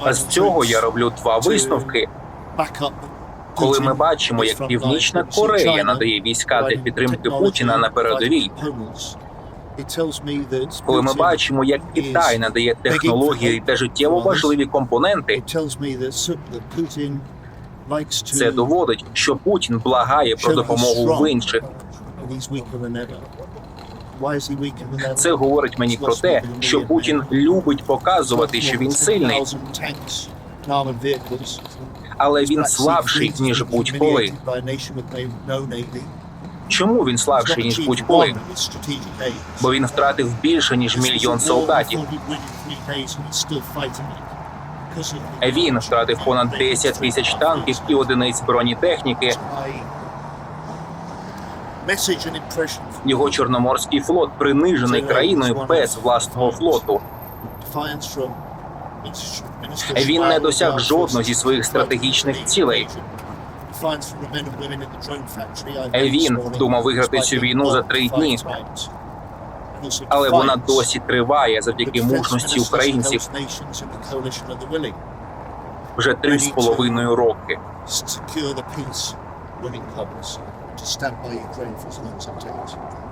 А з цього я роблю два висновки. Коли ми бачимо, як Північна Корея надає війська для підтримки Путіна на передовій, коли ми бачимо, як Китай надає технології та життєво важливі компоненти, це доводить, що Путін благає про допомогу в інших. Це говорить мені про те, що Путін любить показувати, що він сильний, 10,000 tanks and armored vehicles. але він слабший ніж будь-коли. Чому він слабший ніж будь-коли? Бо він втратив більше ніж мільйон солдатів. Він втратив понад 10 тисяч танків і одиниць бронетехніки. Його чорноморський флот принижений країною без власного флоту. Він не досяг жодного зі своїх стратегічних цілей. Він думав виграти цю війну за три дні. Але вона досі триває завдяки мужності українців вже три з половиною роки. To stand by Ukraine for as long as it takes.